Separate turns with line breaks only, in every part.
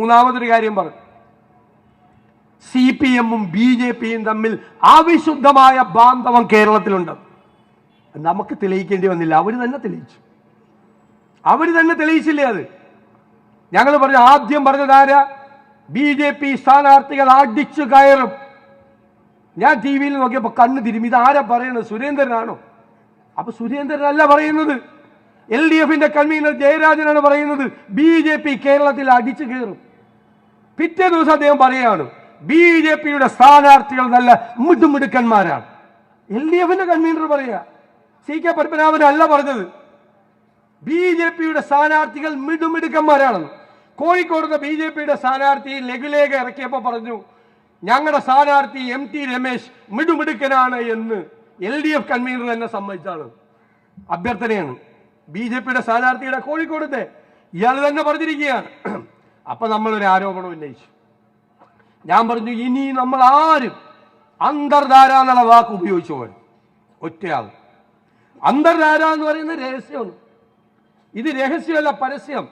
മൂന്നാമതൊരു കാര്യം പറഞ്ഞു സി പി എമ്മും ബി ജെ പിയും തമ്മിൽ അവിശുദ്ധമായ ബാന്ധവം കേരളത്തിലുണ്ട്. നമുക്ക് തെളിയിക്കേണ്ടി വന്നില്ല. അവർ തന്നെ തെളിയിച്ചു. അവർ തന്നെ തെളിയിച്ചില്ലേ അത്? ഞങ്ങൾ പറഞ്ഞു ആദ്യം പറഞ്ഞത് ആരാ? ബി ജെ പി സ്ഥാനാർത്ഥികൾ അടിച്ചു കയറും. ഞാൻ ടി വിയിൽ നോക്കിയപ്പോൾ കണ്ണ് തിരുമ്മി ഇത് ആരാ സുരേന്ദ്രനാണോ? അപ്പൊ സുരേന്ദ്രനല്ല പറയുന്നത്. എൽ ഡി എഫിന്റെ കൺവീനർ ജയരാജനാണ് പറയുന്നത്. ബി ജെ പി കേരളത്തിൽ അടിച്ചു കയറും. പിറ്റേ ദിവസം അദ്ദേഹം പറയുകയാണ് ബി ജെ പിയുടെ സ്ഥാനാർത്ഥികൾ നല്ല മിടുമിടുക്കന്മാരാണ്. എൽ ഡി എഫിന്റെ കൺവീനർ പറയുക. സി കെ പത്മനാഭൻ അല്ല പറഞ്ഞത്. ബി ജെ പിയുടെ സ്ഥാനാർത്ഥികൾ മിടുമിടുക്കന്മാരാണെന്ന്. കോഴിക്കോടുന്ന ബി ജെ പിയുടെ സ്ഥാനാർത്ഥി ലഘുലേഖ ഇറക്കിയപ്പോൾ പറഞ്ഞു ഞങ്ങളുടെ സ്ഥാനാർത്ഥി എം ടി രമേശ് മിടുമിടുക്കനാണ് എന്ന് എൽ ഡി എഫ് കൺവീനർ തന്നെ സമ്മതിച്ചാണ്. അഭ്യർത്ഥനയാണ്. ബി ജെ പിയുടെ സ്ഥാനാർത്ഥിയുടെ കോഴിക്കോടത്തെ ഇയാൾ തന്നെ പറഞ്ഞിരിക്കുകയാണ്. അപ്പൊ നമ്മളൊരു ആരോപണം ഉന്നയിച്ചു. ഞാൻ പറഞ്ഞു ഇനി നമ്മൾ ആരും അന്തർധാര എന്നുള്ള വാക്ക് ഉപയോഗിച്ചു പോലും ഒറ്റയാൾ അന്തർധാര എന്ന് പറയുന്ന രഹസ്യമാണ്. ഇത് രഹസ്യമല്ല പരസ്യം.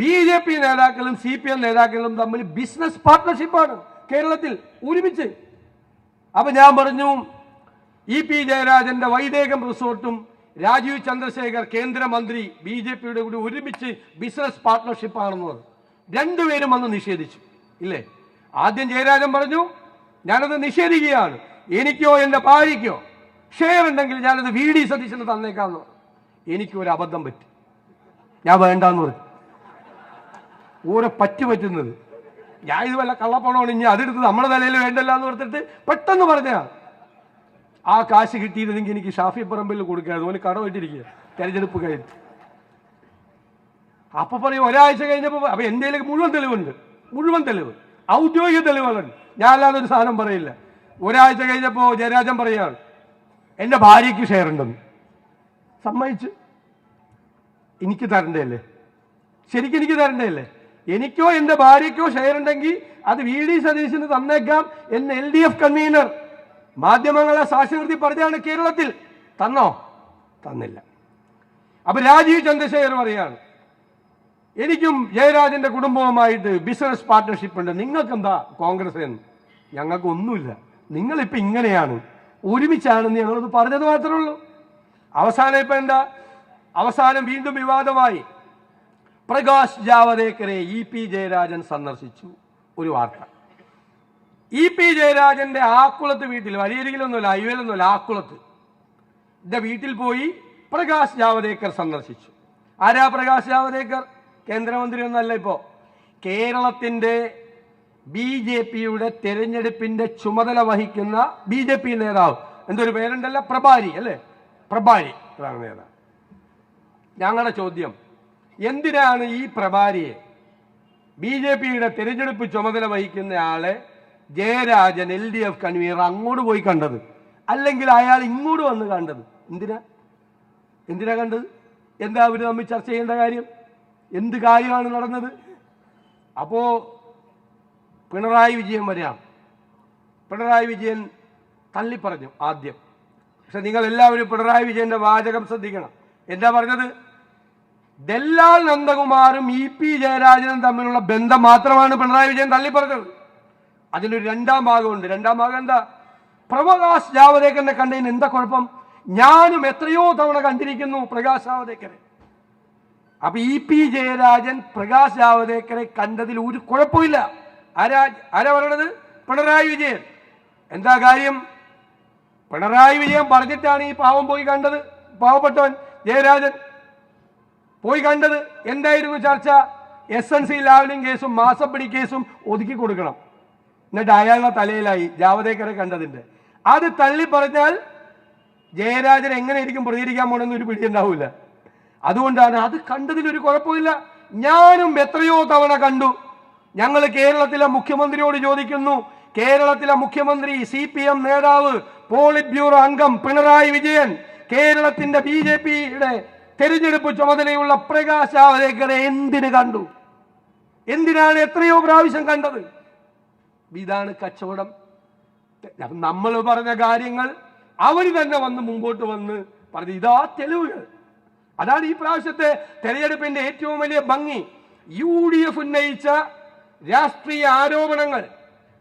ബി ജെ പി നേതാക്കളും സി പി എം നേതാക്കളും തമ്മിൽ ബിസിനസ് പാർട്ട്ണർഷിപ്പാണ് കേരളത്തിൽ ഒരുമിച്ച്. അപ്പൊ ഞാൻ പറഞ്ഞു ഇ പി ജയരാജന്റെ വൈദേകം റിസോർട്ടും രാജീവ് ചന്ദ്രശേഖർ കേന്ദ്രമന്ത്രി ബി ജെ പിയുടെ കൂടി ഒരുമിച്ച് ബിസിനസ് പാർട്ട്ണർഷിപ്പാണെന്ന് പറഞ്ഞു. രണ്ടുപേരും അന്ന് നിഷേധിച്ചു. ഇല്ലേ? ആദ്യം ജയരാജൻ പറഞ്ഞു ഞാനത് നിഷേധിക്കുകയാണ്. എനിക്കോ എന്റെ ഭാര്യയ്ക്കോ ഷെയർ ഉണ്ടെങ്കിൽ ഞാനത് വി ഡി സതീശന് തന്നേക്കാന്ന് എനിക്കൊരു അബദ്ധം പറ്റി. ഞാൻ വേണ്ടാന്ന് പറഞ്ഞു. ഓരോ പറ്റു പറ്റുന്നത്. ഞാൻ ഇത് വല്ല കള്ളപ്പണമാണ് ഇനി അതെടുത്ത് നമ്മുടെ നിലയിൽ വേണ്ടല്ല എന്ന് ഓർത്തിട്ട് പെട്ടെന്ന് പറഞ്ഞാ ആ കാശ് കിട്ടിയിരുന്നെങ്കിൽ എനിക്ക് ഷാഫി പറമ്പിൽ കൊടുക്കാതെ അതുപോലെ കടമായിട്ടിരിക്കുക തെരഞ്ഞെടുപ്പ് കഴിഞ്ഞിട്ട്. അപ്പൊ പറയും ഒരാഴ്ച കഴിഞ്ഞപ്പോ അപ്പൊ എന്റെ മുഴുവൻ തെളിവുണ്ട്. മുഴുവൻ തെളിവ്. ഔദ്യോഗിക തെളിവുകളുണ്ട് ഞാൻ അല്ലാതെ ഒരു സാധനം പറയില്ല. ഒരാഴ്ച കഴിഞ്ഞപ്പോ ജയരാജൻ പറയാണ് എന്റെ ഭാര്യയ്ക്ക് ഷെയർ ഉണ്ടെന്ന്. സമ്മതിച്ച്. എനിക്ക് തരണ്ടല്ലേ? ശരിക്കും എനിക്ക് തരണ്ടല്ലേ? എനിക്കോ എന്റെ ഭാര്യയ്ക്കോ ഷെയർ ഉണ്ടെങ്കിൽ അത് വി ഡി സതീശന് തന്നേക്കാം എന്ന് എൽ ഡി എഫ് കൺവീനർ മാധ്യമങ്ങളെ സാക്ഷി പറഞ്ഞാണ് കേരളത്തിൽ. തന്നോ? തന്നില്ല. അപ്പൊ രാജീവ് ചന്ദ്രശേഖർ പറയാണ് എനിക്കും ജയരാജന്റെ കുടുംബവുമായിട്ട് ബിസിനസ് പാർട്ട്ണർഷിപ്പ് ഉണ്ട്. നിങ്ങൾക്ക് എന്താ കോൺഗ്രസ് എന്ന്? ഞങ്ങൾക്ക് ഒന്നുമില്ല നിങ്ങളിപ്പോ ഇങ്ങനെയാണ്. ഒരുമിച്ചാണെന്ന് ഞങ്ങളത് പറഞ്ഞത് മാത്രമേ ഉള്ളൂ. അവസാനം ഇപ്പൊ എന്താ? അവസാനം വീണ്ടും വിവാദമായി. പ്രകാശ് ജാവദേക്കറെ ഇ പി ജയരാജൻ സന്ദർശിച്ചു. ഒരു വാർത്ത. ഇ പി ജയരാജന്റെ ആക്കുളത്ത് വീട്ടിൽ വലിയരികിലൊന്നുമില്ല അയ്യലൊന്നുമില്ല ആക്കുളത്ത്. എന്റെ വീട്ടിൽ പോയി പ്രകാശ് ജാവദേക്കർ സന്ദർശിച്ചു. ആരാ പ്രകാശ് ജാവദേക്കർ? കേന്ദ്രമന്ത്രി ഒന്നല്ല ഇപ്പോ. കേരളത്തിന്റെ ബി ജെ പിയുടെ തെരഞ്ഞെടുപ്പിന്റെ ചുമതല വഹിക്കുന്ന ബി ജെ പി നേതാവ്. എന്തൊരു പേരുണ്ടല്ല? പ്രഭാരി അല്ലേ? പ്രഭാരി. അതാണ് നേതാവ്. ഞങ്ങളുടെ ചോദ്യം എന്തിനാണ് ഈ പ്രഭാരിയെ ബി ജെ പിയുടെ തെരഞ്ഞെടുപ്പ് ചുമതല വഹിക്കുന്ന ആളെ Jayarajan L D F convener അങ്ങോട്ട് പോയി കണ്ടത്? അല്ലെങ്കിൽ അയാൾ ഇങ്ങോട്ട് വന്ന് കണ്ടത്? എന്തിനാ? എന്തിനാ കണ്ടത്? എന്താ അവർ തമ്മിൽ ചർച്ച ചെയ്യേണ്ട കാര്യം? എന്ത് കാര്യമാണ് നടന്നത്? അപ്പോ പിണറായി വിജയൻ വരാം. പിണറായി വിജയൻ തള്ളിപ്പറഞ്ഞു ആദ്യം. പക്ഷെ നിങ്ങൾ എല്ലാവരും പിണറായി വിജയന്റെ വാചകം ശ്രദ്ധിക്കണം. എന്താ പറഞ്ഞത്? ദല്ലാൽ നന്ദകുമാറും ഇ പി ജയരാജനും തമ്മിലുള്ള ബന്ധം മാത്രമാണ് പിണറായി വിജയൻ തള്ളിപ്പറഞ്ഞത്. അതിനൊരു രണ്ടാം ഭാഗമുണ്ട്. രണ്ടാം ഭാഗം എന്താ? പ്രകാശ് ജാവദേക്കറിനെ കണ്ടതിന് എന്താ കുഴപ്പം? ഞാനും എത്രയോ തവണ കണ്ടിരിക്കുന്നു പ്രകാശ് ജാവദേക്കറെ. അപ്പൊ ഇ പി ജയരാജൻ പ്രകാശ് ജാവദേക്കറെ കണ്ടതിൽ ഒരു കുഴപ്പമില്ല. ആരാ ആരാ പറയണത്? പിണറായി വിജയൻ. എന്താ കാര്യം? പിണറായി വിജയൻ പറഞ്ഞിട്ടാണ് ഈ പാവം പോയി കണ്ടത്? പാവപ്പെട്ടവൻ ജയരാജൻ. പോയി കണ്ടത് എന്തായിരുന്നു ചർച്ച? എസ് എൻ സി ലാവലിംഗ് കേസും മാസപ്പടി കേസും ഒതുക്കി കൊടുക്കണം. എന്നിട്ട് അയാളുടെ തലയിലായി ജാവദേക്കറെ കണ്ടതിന്റെ അത് തള്ളി പറഞ്ഞാൽ ജയരാജൻ എങ്ങനെയായിരിക്കും പ്രതികരിക്കാൻ പോകണമെന്ന് ഒരു പിടി ഉണ്ടാവില്ല അതുകൊണ്ടാണ് അത് കണ്ടതിൽ ഒരു കുഴപ്പമില്ല. ഞാനും എത്രയോ തവണ കണ്ടു. ഞങ്ങൾ കേരളത്തിലെ മുഖ്യമന്ത്രിയോട് ചോദിക്കുന്നു കേരളത്തിലെ മുഖ്യമന്ത്രി സി പി എം നേതാവ് പോളിറ്റ് ബ്യൂറോ അംഗം പിണറായി വിജയൻ കേരളത്തിന്റെ ബി ജെ പിയുടെ തെരഞ്ഞെടുപ്പ് ചുമതലയുള്ള പ്രകാശ് ജാവദേക്കറെ എന്തിനു കണ്ടു? എന്തിനാണ് എത്രയോ പ്രാവശ്യം കണ്ടത്? ഇതാണ് കച്ചവടം. നമ്മൾ പറഞ്ഞ കാര്യങ്ങൾ അവർ തന്നെ വന്ന് മുമ്പോട്ട് വന്ന് പറഞ്ഞു ഇതാ തെളിവുകൾ. അതാണ് ഈ പ്രാവശ്യത്തെ തെരഞ്ഞെടുപ്പിന്റെ ഏറ്റവും വലിയ ഭംഗി. യു ഡി എഫ് ഉന്നയിച്ച രാഷ്ട്രീയ ആരോപണങ്ങൾ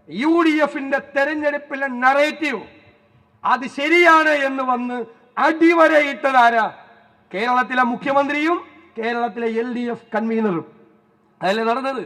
യു ഡി എഫിന്റെ തെരഞ്ഞെടുപ്പിലെ നറേറ്റീവ് അത് ശരിയാണ് എന്ന് വന്ന് അടിവരയിട്ടതാരാ കേരളത്തിലെ മുഖ്യമന്ത്രിയും കേരളത്തിലെ എൽ ഡി എഫ് കൺവീനറും അതല്ലേ നടന്നത്?